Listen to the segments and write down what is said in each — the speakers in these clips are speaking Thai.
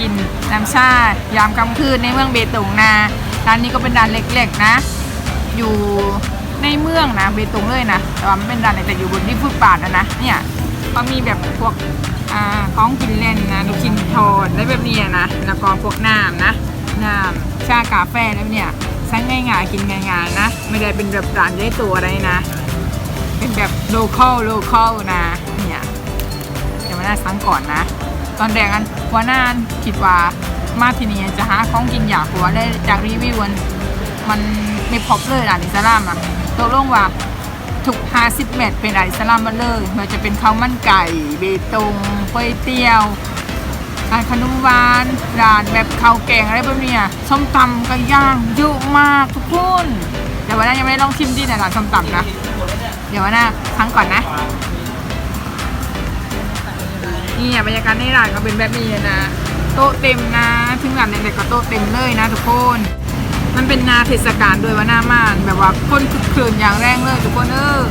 กินน้ำชายามกลางคืนในเมืองเบตงนะร้านนี้ก็เป็นร้านเล็กๆนะ อยู่ในเมืองนะเบตงเลยนะแต่ว่ามันเป็นร้านเล็กแต่อยู่บนที่ฟุตบาทนะนะเนี่ยก็มีแบบพวกอ่าของกินเล่นนะลูกชิ้นทอดได้แบบนี้นะแล้วก็พวกน้ำนะน้ำชากาแฟแล้วเนี่ยสั่งง่ายๆกินง่ายๆนะ ไม่ได้เป็นแบบร้านใหญ่ตัวอะไรนะ เป็นแบบโลคอลโลคอลนะเนี่ยเดี๋ยวมาน่าสั่งก่อนนะ ตอนแรกอันวันนานคิดว่ามาที่นี่จะหาของกินอยากหัวได้จากรีวิวมันมันไม่พบเลยร้านอิสลามอะตกลงว่าทุก 50 เมตรเป็นร้านอิสลามหมาเลยมันจะเป็นข้าวมันไก่ เบตงก๋วยเตี๋ยวร้านขนมหวานร้านแบบข้าวแกงอะไรแบบเนี้ยส้มตำก็ย่างเยอะมากทุกคนแต่วันนั้นยังไม่ได้ลองชิมที่ไหนร้านส้มตำนะ เดี๋ยววันหน้าครั้งก่อนนะ นี่อะบรรยากาศในร้านก็เป็นแบบนี้นะ โต๊ะเต็มนะถึงร้านเด็กๆก็โต๊ะเต็มเลยนะทุกคน มันเป็นนาเทศกาลด้วยว่าหน้ามานแบบว่าคนคึกคืนอย่างแรงเลยทุกคนเออ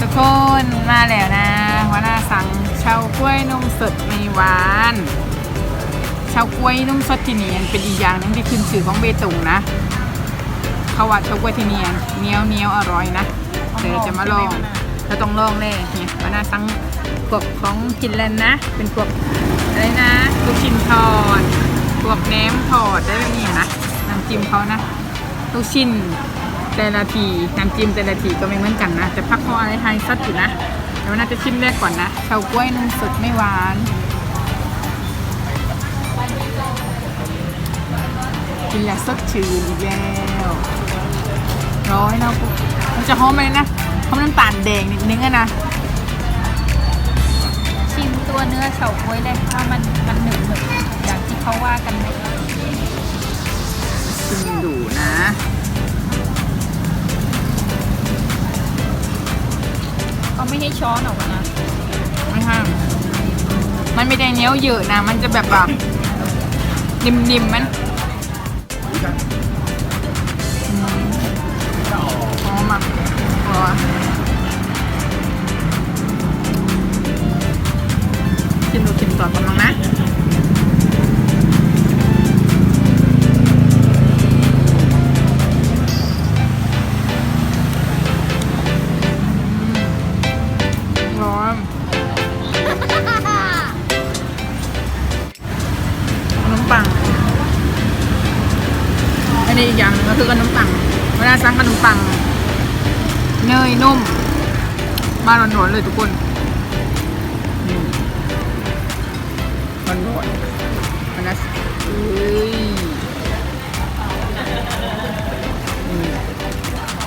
ทุกคนมาแล้วนะว่าหน้าสั่งเชากล้วยนมสดไม่หวานเชากล้วยนุ่มสดที่นี่เป็นอีกอย่างหนึงที่ขึ้นชื่อของเบตงนะ เขาว่าชาวกล้วยที่นี่เหนียวเหนียวอร่อยนะเดี๋ยวจะมาลองเราต้องลองเลยเนี่ยมาน่าสั่งพวกของกินเล่นนะ เป็นพวกอะไรนะลูกชิ้นทอดพวกแหนมทอดได้แบบนี้นะน้ำจิ้มเขานะลูกชิ้นแต่ละทีน้ำจิ้มแต่ละทีก็ไม่เหมือนกันนะแต่พักเขาอะไรไฮซัดอยู่นะเดี๋ยวน่าจะชิมแรกก่อนนะชาวกล้วยนุ่มสดไม่หวานกินแล้วสดชื่นอีกแล้ว ร้อยนะปุ๊บมันจะหอมเลยนะหอมน้ำตาลแดงนิดนึงอะนะ ชิมตัวเนื้อเฉาก๊วยเลยว่ามันมันหนึบหนึบอย่างที่เขาว่ากันไหมชิมดูนะเขาไม่ให้ช้อนออกมานะไม่ห้ามมันไม่ได้เหนียวเยอะนะ มันจะแบบแบบนิ่มๆมัน หอมชิมดูชิมต่อกันมั้งนะร้อนขนมปังอันนี้อีกอย่างหนึงก็คือขนมปังเวลาสั่งขนมปัง เนยนุ่ม มาร้อนๆเลยทุกคนนี่ร้อนมันนะเอ้ยนี่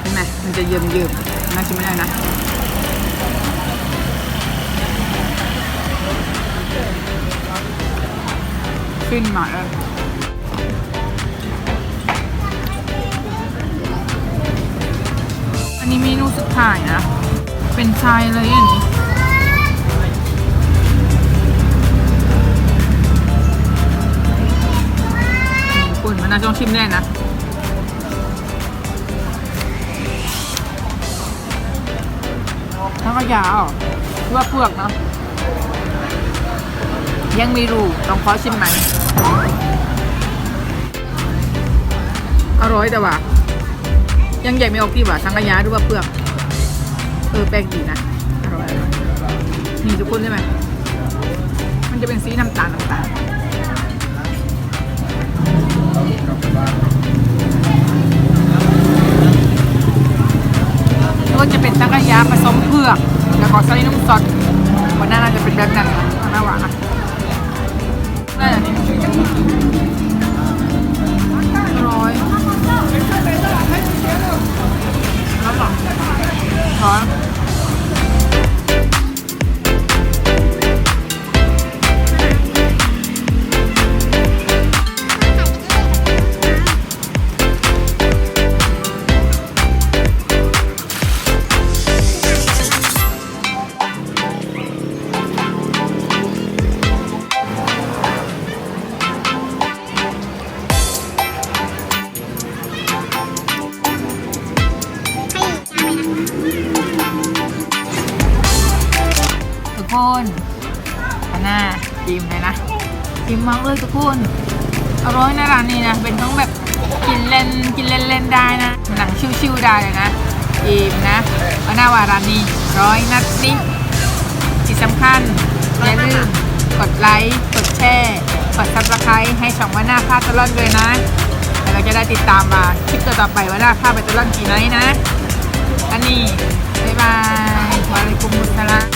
เห็นไหมมันจะเยิ้มๆน่าชิมไม่ได้นะขึ้นมาเลย นนี้เมนูสุดท้ายนะ เป็นชายเลยอันนี้มคุณมันน่าจะต้องชิมแน่นะทั้งกระยาอะหรือว่าเปลือกเนาะยังไม่รู้ต้องขอชิมไหมอร่อยแต่ว่า ยังใหญ่ไม่ออกดีว่าสังกะยาหรือว่าเปลือก เออแปลกดีนะอร่อยอร่อยนี่ทุกคนใช่ไหมมันจะเป็นสีน้ำตาลน้ำตาลแล้วก็จะเป็นสังกะยาผสมเผือก แล้วก็ใส่นุ่มสวันหน้าน่าจะเป็นแบบนั้นนะน่าหวานนะนั่นแหละร้ คนปาน่าอิ่มเลยนะอิ่มมากเลยทุกคนอร่อยนะร้านนี้นะ เป็นทั้งแบบกินเล่นกินเล่นเล่นได้นะหนังชิวๆได้เลยนะอิ่มนะปาน่าว่าร้านนี้ร้อยนัดนิดที่สำคัญอย่าลืมกดไลค์ กดแชร์ กดซับสไครต์ให้ช่องว่าหน้าพาตลอดด้วยนะแล้วเราจะได้ติดตามมาคลิปต่อไปว่าหน้าพาไปตลอดกี่ไนนะ อันนี้ บ๊ายบายวาเลกุมุสลา